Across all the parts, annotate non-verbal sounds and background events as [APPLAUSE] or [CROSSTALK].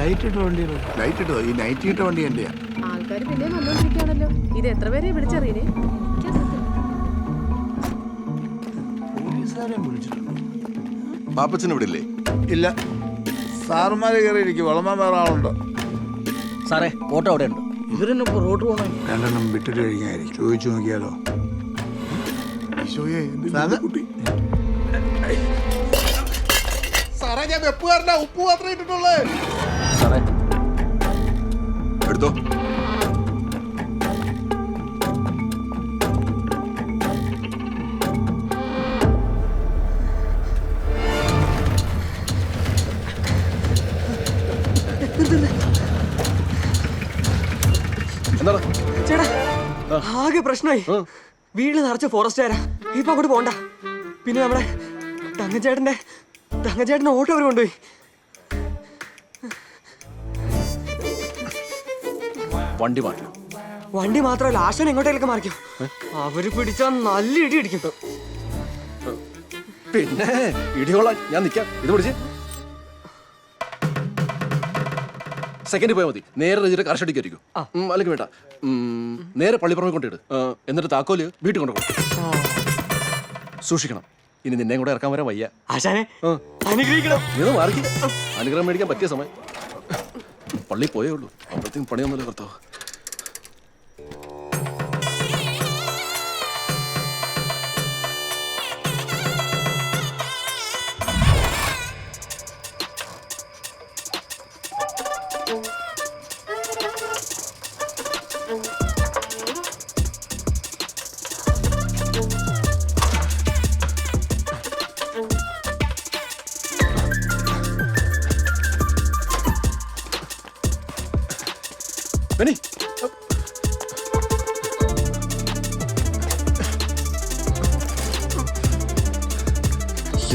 Light ഇട്ട വണ്ടിയാണ്. Light ഈ നൈറ്റ് ഇട്ട വണ്ടി എന്റെയാ ആൾക്കാർ പിന്നെ വന്നോണ്ടിരിക്കുകയാണല്ലോ. ഇത് എത്ര പേരെ വിളിച്ചറിയേ പോലീസുകാരെ വിളിച്ചിട്ടുണ്ട്. പാപ്പച്ചൻ ഇവിടെ ഇല്ലേ? ഇല്ല. സാറുമാര് കയറിയിരിക്കും. വളമാൻ വേറെ ആളുണ്ടോ? സാറേ ഓട്ടോ അവിടെ ഉണ്ട് ഇവരെന്നെ റോഡ് പോകണം രണ്ടെണ്ണം വിട്ടിട്ട് കഴിഞ്ഞായിരിക്കും ചോദിച്ചു നോക്കിയാലോ? ഈശോയെ എന്ത് കുട്ടി? സാറേ ഞാൻ വെപ്പുകാരനാ ഉപ്പ് മാത്രമേ ഇട്ടിട്ടുള്ളേ. സാറേ. എടുത്തോ. എന്താണ് ചേട്ടാ ആകെ പ്രശ്നമായി. വീട്ടിൽ നിറച്ച ഫോറസ്റ്റുകാരാ. ഇപ്പൊ അങ്ങോട്ട് പോണ്ട. പിന്നെ നമ്മുടെ തങ്കച്ചേട്ടന്റെ തങ്കച്ചേട്ടന്റെ ഓട്ടോ അവർ കൊണ്ടുപോയി. വണ്ടി മാറ്റി വണ്ടി മാത്രമല്ല ആശാൻ എങ്ങോട്ടേലൊക്കെ മാറിക്കും. അവർ പിടിച്ചാൽ നല്ല ഇടി ഇടിക്കും പിന്നെ ഇടിയോളാം ഞാൻ നിൽക്കാം ഇത് പിടിച്ച്. സെക്കൻഡ് പോയാൽ മതി. നേരെ രജിയുടെ കർഷടിക്ക് ആയിരിക്കും. അല്ലെങ്കിൽ വേണ്ട. നേരെ പള്ളിപ്പുറമെ കൊണ്ടിട്ട് എന്നിട്ട് താക്കോൽ വീട്ടിൽ കൊണ്ടുപോകും. സൂക്ഷിക്കണം. ഇനി നിന്നെയും കൂടെ ഇറക്കാൻ വരാൻ വയ്യ. ആശാനെ. അനുഗ്രഹിക്കണം. ഇത് മാറി അനുഗ്രഹം മേടിക്കാൻ പറ്റിയ സമയം. പള്ളി പോയേ ഉള്ളൂ. അപ്പോഴത്തേക്കും പണിയൊന്നുമില്ല കർത്താവ്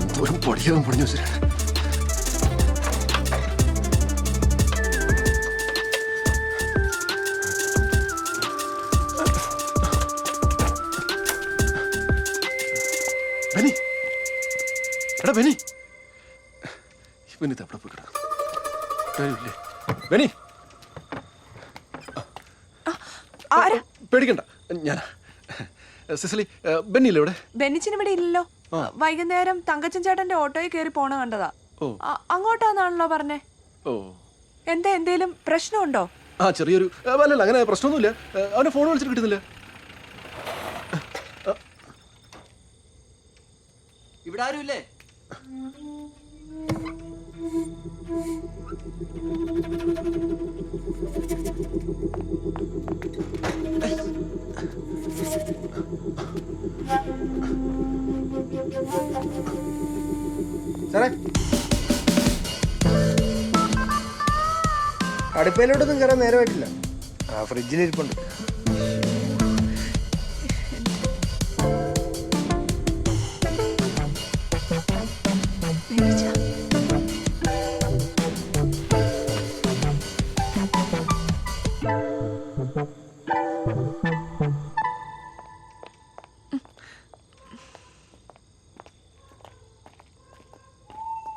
എന്തോരം പൊടിയാവും പൊടിഞ്ഞു വെച്ചിട്ട് ബെനി എടാ ബെനി ഇവന് ഇത് എവിടെ പോയി കിടക്കും കാര്യമില്ലേ? ബെനി ആരാ? പേടിക്കണ്ട. ഞാൻ സിസിലി ബെന്നില്ലേ ഇവിടെ? ബെന്നിച്ചിന് ഇവിടെ ഇല്ലല്ലോ. വൈകുന്നേരം തങ്കച്ചൻ ചേട്ടന്റെ ഓട്ടോയിൽ കയറി പോണ കണ്ടതാ. ഓ. അങ്ങോട്ടാന്നാണല്ലോ പറഞ്ഞേ? എന്താ എന്തേലും പ്രശ്നമുണ്ടോ? ആ ചെറിയൊരു അല്ലല്ല അങ്ങനെ പ്രശ്നമൊന്നുമില്ല. അവനെ ഫോൺ വിളിച്ചിട്ട് കിട്ടുന്നില്ല. ഇവിടെ ആരുമില്ലേ? സാറേ അടുപ്പയിലോട്ടൊന്നും കയറാൻ നേരമായിട്ടില്ല. ആ ഫ്രിഡ്ജിലിരിപ്പുണ്ട്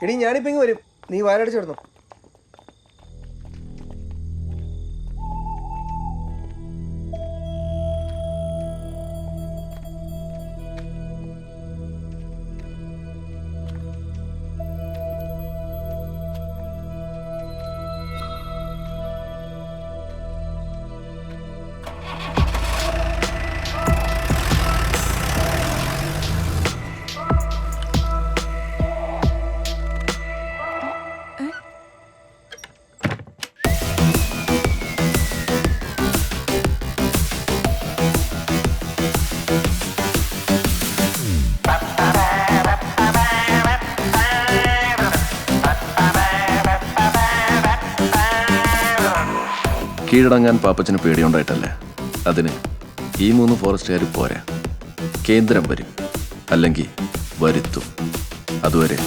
എടി ഞാനിപ്പോ ഇങ്ങ് വരും. നീ വാലടിച്ചു കീഴടങ്ങാൻ പാപ്പച്ചന് പേടിയുണ്ടായിട്ടല്ലേ? അതിന് ഈ മൂന്ന് ഫോറസ്റ്റുകാർ പോരാ. കേന്ദ്രം വരും. അല്ലെങ്കിൽ വരുത്തും. അതുവരെ.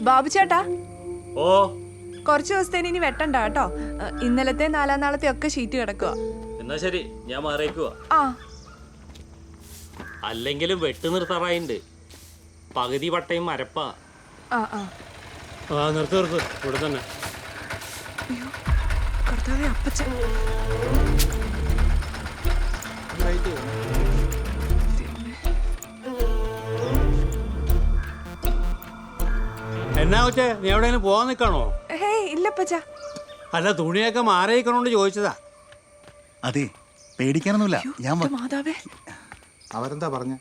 ബാബു ചേട്ടാ ഓ. കുറച്ച് ദിവസത്തേന് ഇനി വെട്ടണ്ട കേട്ടോ. ഇന്നലത്തെ നാലാം നാളത്തെ ഒക്കെ ഷീറ്റ് കിടക്കുക എന്നാ ശരി ഞാൻ മാറിയേക്കുവാ. ആ. അല്ലെങ്കിലും വെട്ട് നിർത്താറായിണ്ട്. പകുതി പട്ടയും മരപ്പാ ആ ആ. ആ നിർത്ത് നിർത്ത്. ഇവിടെ തന്നെ. കർത്താവേ അപ്പച്ചൻ. എന്നാ വെച്ചേ നീ എവിടെയെങ്കിലും പോവാൻ നിൽക്കണോ? ഹേയ് ഇല്ല അപ്പച്ച അല്ല തുണിയൊക്കെ മാറിയിക്കണോണ്ട് ചോദിച്ചതാ. അതെ പേടിക്കാനൊന്നുമില്ല. ഞാൻ വ- മാതാവേ. അവരെന്താ പറഞ്ഞ?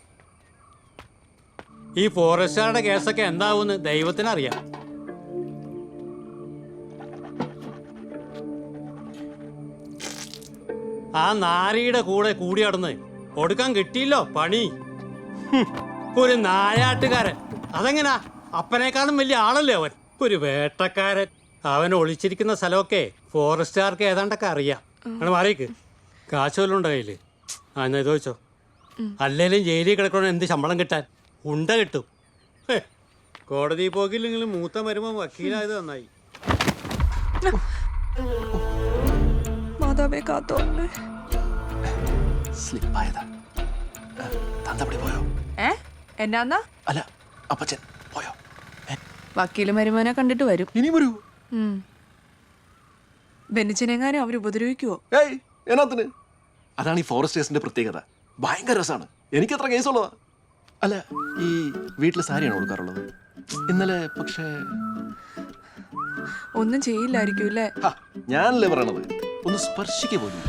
ഈ ഫോറസ്റ്റുകാരുടെ കേസൊക്കെ എന്താവുമെന്ന് ദൈവത്തിനറിയാം. ആ നാരിയുടെ കൂടെ കൂടി നടന്ന് കൊടുക്കാൻ കിട്ടിയില്ലോ പണി. ഹും, ഒരു നായാട്ടുകാരൻ. അതെങ്ങനാ? അപ്പനേക്കാളും വലിയ ആളല്ലേ അവൻ? ഒരു വേട്ടക്കാരൻ. അവൻ ഒളിച്ചിരിക്കുന്ന സ്ഥലമൊക്കെ ഫോറസ്റ്റുകാർക്ക് ഏതാണ്ടൊക്കെ അറിയാം. അങ്ങനെ മാറിയേക്ക്. ഉണ്ടോ കയ്യിൽ? ആ എന്നാ ഇത് വെച്ചോ അല്ലേലും ജയിലിൽ കിടക്കണോ എന്ത് ശമ്പളം കിട്ടാൻ? ഉണ്ട കിട്ടും. കോടതി പോക്കില്ലെങ്കിലും മൂത്ത മരുമ വക്കീലായത് നന്നായി. മാതാവേ കാത്തോ സ്ലിപ്പായതാ പോയോ? ഏ? എന്നാന്നാ? അല്ല അപ്പച്ചൻ. പോയോ? വക്കീൽ മരുമോനെ കണ്ടിട്ട് വരും. ഇനി വരൂ. ബെന്നിച്ചനെങ്ങാനും അവർ ഉപദ്രവിക്കുവോ? ഏയ് എന്നാത്തിന്? അതാണ് ഈ ഫോറസ്റ്റേഴ്സിന്റെ പ്രത്യേകത. ഭയങ്കര രസമാണ്. എനിക്ക് അത്ര കേസുള്ളതാ. അല്ല ഈ വീട്ടിലെ സാരിയാണ് കൊടുക്കാറുള്ളത്? ഇന്നലെ പക്ഷേ ഒന്നും ചെയ്യില്ലായിരിക്കും അല്ലേ? ഞാനല്ലേ പറയണത്? ഒന്ന് സ്പർശിക്ക പോലും.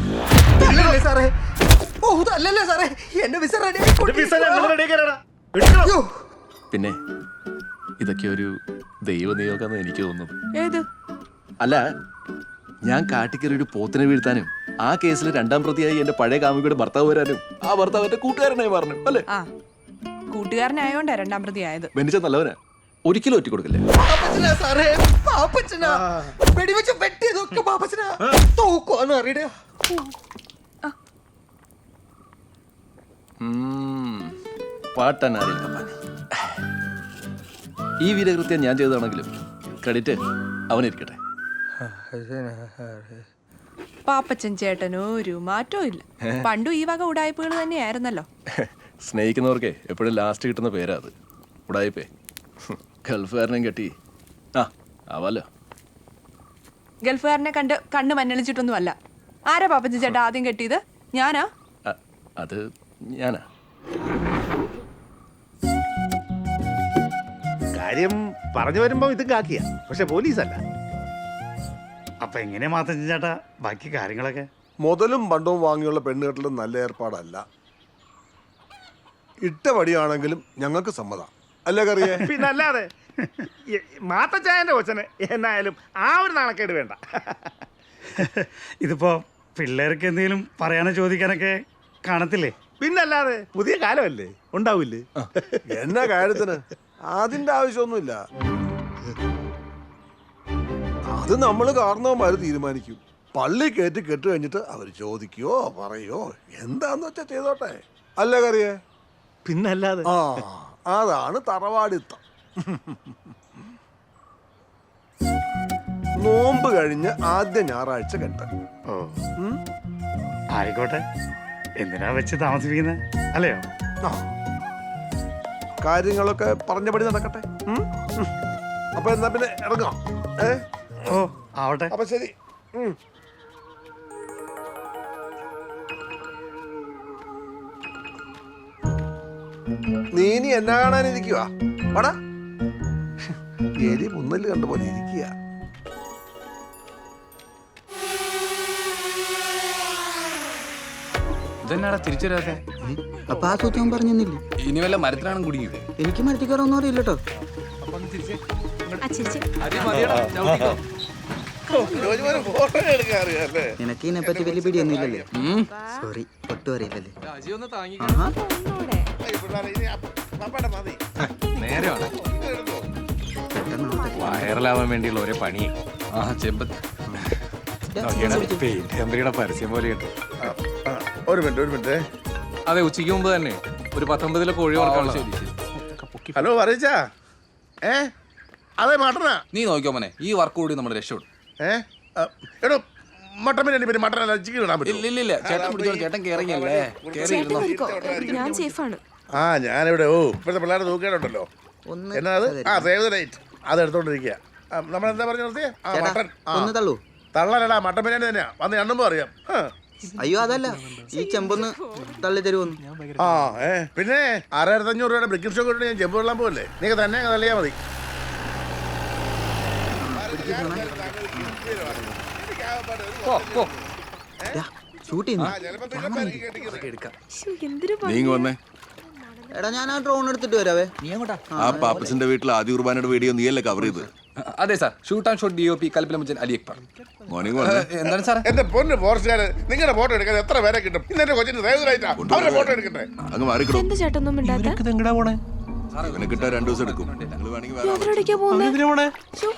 സാറേ? ഓ അതല്ലല്ലേ സാറേ? എന്റെ വിസ പിന്നെ? ഇതൊക്കെ ഒരു ദൈവനിയോഗം എനിക്ക് തോന്നുന്നത് ഏത്? അല്ല ഞാൻ കാട്ടിക്കറി ഒരു പോത്തിനെ വീഴ്ത്താനും ആ കേസിൽ രണ്ടാം പ്രതിയായി എന്റെ പഴയ കാമുകിയുടെ ഭർത്താവ് വരാനും ആ ഭർത്താവ് എന്റെ കൂട്ടുകാരനായി മാറണം അല്ലേ? ആ കൂട്ടുകാരനായോണ്ടാ രണ്ടാം പ്രതി ആയത്. ബെന്നിച്ച നല്ലവനാ. ഒരിക്കലും ഒറ്റ കൊടുക്കില്ല. പാപ്പച്ചനാ സാറേ ഈ വീരകൃത്യം ഞാൻ ചെയ്തതാണെങ്കിലും ക്രെഡിറ്റ് അവനിരിക്കട്ടെ. പാപ്പച്ചൻ ചേട്ടനോ ഒരു മാറ്റവും ഇല്ല. പണ്ടും ഈ വക ഉടായ്പകൾ തന്നെയായിരുന്നല്ലോ. [LAUGHS] സ്നേഹിക്കുന്നവർക്കേ എപ്പോഴും ലാസ്റ്റ് കിട്ടുന്ന പേരാ അത്. ഉടായ്പേ. [LAUGHS] ഗൾഫുകാരനെയും കെട്ടി. ആ ആവാലോ. ഗൾഫുകാരനെ കണ്ട് കണ്ണ് മഞ്ഞളിച്ചിട്ടൊന്നും അല്ല ആരാ പാപ്പച്ചൻ ചേട്ടാ ആദ്യം കെട്ടിയത്? ഞാനാ? അത് ഞാനാ. കാര്യം പറഞ്ഞു വരുമ്പോൾ ഇത് കാക്കിയ. പക്ഷെ പോലീസല്ല. അപ്പൊ എങ്ങനെ മാത്രം ചേട്ടാ? ബാക്കി കാര്യങ്ങളൊക്കെ? മുതലും പണ്ടവും വാങ്ങിയുള്ള പെണ്ണുകെട്ടലും നല്ല ഏർപ്പാടല്ല. ഇട്ട പടിയാണെങ്കിലും ഞങ്ങൾക്ക് സമ്മതം. അല്ലേ കറിയേ? [LAUGHS] പിന്നെ അല്ലാതെ മാത്തച്ചായന്റെ കൊച്ചന് എന്നായാലും ആ ഒരു നാണക്കേട് വേണ്ട. [LAUGHS] ഇതിപ്പോ പിള്ളേർക്ക് എന്തെങ്കിലും പറയാനോ ചോദിക്കാനൊക്കെ കാണത്തില്ലേ? പിന്നല്ലാതെ പുതിയ കാലമല്ലേ? ഉണ്ടാവില്ലേ? എന്നാ കാര്യത്തിന്? [LAUGHS] അതിന്റെ ആവശ്യമൊന്നുമില്ല. അത് നമ്മൾ കാരണവന്മാര് തീരുമാനിക്കും. പള്ളി കയറ്റി കെട്ട് കഴിഞ്ഞിട്ട് അവർ ചോദിക്കുകയോ പറയോ എന്താന്ന് വെച്ചാ ചെയ്തോട്ടെ. അല്ല കറിയേ? പിന്നല്ലാതെ. ആ അതാണ് തറവാടിത്തം. നോമ്പ് കഴിഞ്ഞ് ആദ്യ ഞായറാഴ്ച കെട്ട്. ഓ. ആയിക്കോട്ടെ. എന്തിനാ വെച്ച് താമസിപ്പിക്കുന്നത് അല്ലയോ? ആ. കാര്യങ്ങളൊക്കെ പറഞ്ഞപടി നടക്കട്ടെ. അപ്പൊ എന്നാ പിന്നെ ഇറങ്ങാം. ഏ? ഓ ആവട്ടെ. അപ്പൊ ശരി. ഉം. നീ ഇനി എന്നാ കാണാനിരിക്കുവാടാ എലി മുന്നൽ കണ്ടുപോലെ ഇരിക്കുക ഇതെന്നാടാ തിരിച്ചു വരാതെ അപ്പൊ ആ സൂത്രം പറഞ്ഞില്ലേ ഇനി വല്ല മരത്തിലാണ് കുടുങ്ങിയത്. എനിക്ക് മരത്തിക്കാരൊന്നും അറിയില്ല കേട്ടോ നിനക്ക് ഇതിനെ പറ്റി വലിയ പിടിയൊന്നും ഇല്ലല്ലേ സോറി ഒട്ടും അറിയില്ലല്ലേ. വൈറലാവാൻ വേണ്ടിയുള്ള ഒരേ പണി ആ കമ്പനിയുടെ പരസ്യം പോലെയുണ്ട് ഒരു മിനിറ്റ് ഒരു മിനിറ്റ്. അതെ ഉച്ചയ്ക്ക് മുമ്പ് തന്നെ. ഒരു പത്തൊമ്പതിലെ കോഴി ശരി ഹലോ പറയച്ചാ ഏ? അതെ മട്ടനാ. നീ നോക്കിയോ മോനെ ഈ വർക്ക് കൂടി നമ്മൾ രക്ഷപ്പെടും. ഏ? എടോ മട്ടൻ ബിരിയാണി പിന്നെ മട്ടൻ അല്ല ചിക്കൻ ഇടാൻ പറ്റുമോ? ഇല്ല ഇല്ല ചേട്ടൻ പിടിച്ചോ ചേട്ടൻ കേറിയല്ലേ കേറി ഇരുന്നോ? ഞാൻ സേഫാണ്. ആ ഞാൻ ഇവിടെ ഓ ഇപ്പോഴത്തെ പിള്ളേരെ നോക്കേണ്ടല്ലോ ഒന്ന് എന്നാ അത്? ആ സേവ് ദ ഡേറ്റ്. അത് എടുത്തോണ്ടിരിക്കുക നമ്മൾ എന്താ പറഞ്ഞു നിർത്തിയേ? ആ മട്ടൻ ആ. ഒന്ന് തള്ളൂ. തള്ളലടാ മട്ടൻ ബിരിയാണി തന്നെയാ. വന്ന് എണ്ണുമ്പോ അറിയാം ആ. അയ്യോ അതല്ല. ഈ ചെമ്പൊന്ന് തള്ളി തരുമോന്ന് ആ ഏ പിന്നെ ആറായിരത്തി അഞ്ഞൂറ് രൂപയുടെ ബ്രിക്കിംഗ് ഷോ കൊണ്ട് ഞാൻ ചെമ്പ് വെള്ളം പോകല്ലേ നിങ്ങൾ തന്നെ അങ്ങ് തള്ളിയാ മതി. ഷൂട്ട് നീങ്ങ വന്നേ. എടാ ഞാൻ ആ ഡ്രോൺ എടുത്തിട്ട് വരാവേ. ആ പാപ്പച്ചന്റെ വീട്ടിൽ ആദ്യ കുർബാനയുടെ വീഡിയോ നീയല്ലേ കവർ ചെയ്ത് അതെ sir shoot and shot D O P കൽപ്പലമുച്ചൻ Ali Akbar. Morning എന്താണ് സാർ എന്റെ പൊന്ന് ഫോറസ്റ്റുകാര് നിങ്ങളുടെ ഫോട്ടോ എടുക്കാൻ എത്ര പേരെ കിട്ടും? ഇന്ന് എന്റെ കൊച്ചിന് അവരുടെ ഫോട്ടോ എടുക്കട്ടെ? അങ്ങ് മാറിക്കിടും. എന്ത് ചേട്ടൊന്നും മിണ്ടാത്ത? എങ്ങടാ പോണേ? ഇവനെ കിട്ടാൻ രണ്ടു ദിവസം എടുക്കും. നിങ്ങൾ വേണമെങ്കിൽ ശ്ശോ,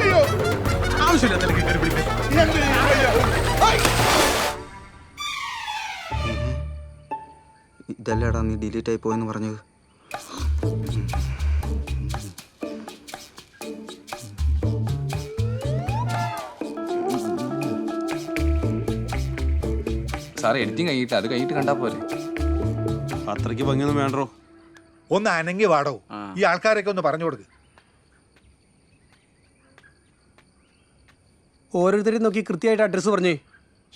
അയ്യോ, ഇതല്ലേടാ നീ ഡിലീറ്റ് ആയി പോയെന്ന് പറഞ്ഞത്. സാർ എഡിറ്റിംഗ് കഴിഞ്ഞിട്ട് അത് കഴിഞ്ഞിട്ട് കണ്ടാ പോലെ അത്രയ്ക്ക് ഭംഗിയൊന്നും വേണ്ടോ ഒന്ന് അനങ്ങി വാടോ. ഈ ആൾക്കാരൊക്കെ ഒന്ന് പറഞ്ഞു കൊടുക്ക്. ഓരോരുത്തരെയും നോക്കി കൃത്യമായിട്ട് അഡ്രസ്സ് പറഞ്ഞേ.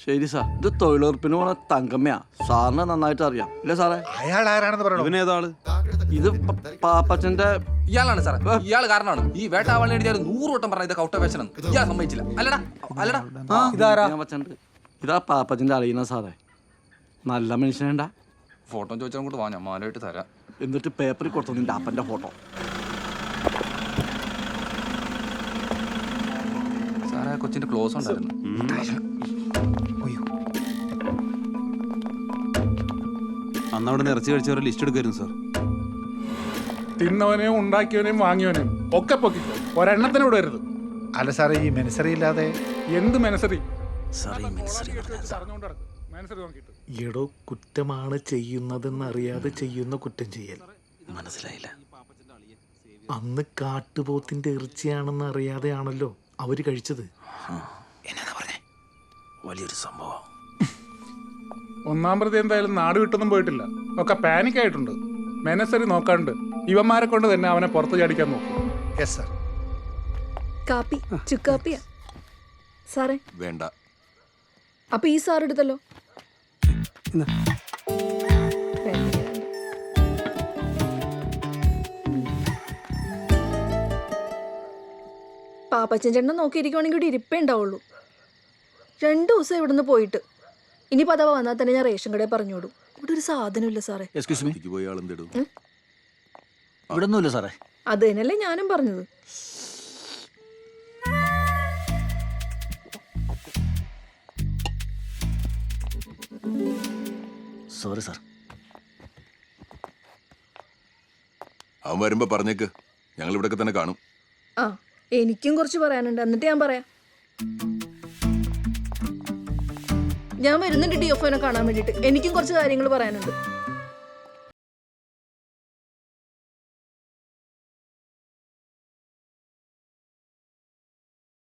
ശരി സാർ. ഇത് തൊഴിലുറപ്പിന് പോണ തങ്കമ്മയാ. സാറിന് നന്നായിട്ട് അറിയാം. ഇല്ല സാറേ? അയാൾ ആരാണെന്ന് പറഞ്ഞു ഇവനേതാൾ ഇത് പ- പാപ്പച്ചന്റെ ഇയാളാണ് സാറേ. ഇയാൾ കാരണമാണ്. ഈ വേട്ടാവാളി എഴുതിയാൽ നൂറ് വട്ടം പറഞ്ഞ ഇത് കൗട്ട വേഷനം ഇയാൾ സമ്മതിച്ചില്ല. അല്ലടാ അല്ലടാ. ഇതാരാ? പാപ്പച്ചന്റെ ഇതാ പാപ്പച്ചന്റെ അറിയുന്ന സാറേ. നല്ല മനുഷ്യനേണ്ട ഫോട്ടോ ചോദിച്ചാൽ കൂടെ വാ ഞാൻ മാലയിട്ട് തരാം. എന്നിട്ട് പേപ്പറിൽ കൊടുത്തു നിന്റെ അപ്പന്റെ ഫോട്ടോ സാറേ ആ കൊച്ചിന്റെ ക്ലോസ് ഉണ്ടായിരുന്നു. അന്ന് അവിടെ ഇറച്ചി കഴിച്ചവരെ ലിസ്റ്റ് എടുക്കായിരുന്നു സാർ തിന്നവനെയും ഉണ്ടാക്കിയവനെയും വാങ്ങിയവനെയും ഒക്കെ പൊക്കിക്കോ. ഒരെണ്ണത്തിന് വിടരുത്. അല്ല സാറേ ഈ മെനസറി ഇല്ലാതെ എന്ത് മെനസറി എടോ കുറ്റമാണ് ചെയ്യുന്നതെന്നറിയാതെ ചെയ്യുന്ന കുറ്റം ചെയ്യൽ. മനസ്സിലായില്ല. അന്ന് കാട്ടുപോത്തിന്റെ ഇറച്ചിയാണെന്ന് അറിയാതെയാണല്ലോ അവർ കഴിച്ചത്. വലിയൊരു സംഭവം. ഒന്നാം പ്രതി എന്തായാലും നാട് വിട്ടൊന്നും പോയിട്ടില്ല. ഒക്കെ പാനിക് ആയിട്ടുണ്ട്. മെനസറി നോക്കാണ്ട്. ഇവന്മാരെ കൊണ്ട് തന്നെ അവനെ പുറത്ത് ചാടിക്കാൻ നോക്കും. യെസ് സാർ കാപ്പി ചുക്കാപ്പിയാ സാറേ. വേണ്ട. അപ്പൊ ഈ സാർ എടുത്തല്ലോ. പാപ്പച്ചൻ ചേട്ടനെ നോക്കിയിരിക്കുവാണെങ്കിൽ ഇവിടെ ഇരിപ്പേ ഉണ്ടാവുള്ളൂ. രണ്ടു ദിവസം ഇവിടുന്ന് പോയിട്ട്. ഇനി പദവ വന്നാൽ തന്നെ ഞാൻ റേഷൻ കടയിൽ പറഞ്ഞോടും ഇവിടെ ഒരു സാധനമില്ല സാറേ. എക്സ്ക്യൂസ് മീ ഇവിടെ ഒന്നുമില്ല സാറേ. അത് തന്നെയല്ലേ ഞാനും പറഞ്ഞത്. സോറി സാർ അവൻ വരുമ്പോ പറഞ്ഞേക്ക്. ഞങ്ങൾ ഇവിടൊക്കെ തന്നെ കാണും. ആ. എനിക്കും കുറച്ച് പറയാനുണ്ട്. എന്നിട്ട് ഞാൻ പറയാം. ഞാൻ വരുന്നുണ്ട് ഡി എഫ് കാണാൻ വേണ്ടിയിട്ട്. എനിക്കും കുറച്ച് കാര്യങ്ങൾ പറയാനുണ്ട്.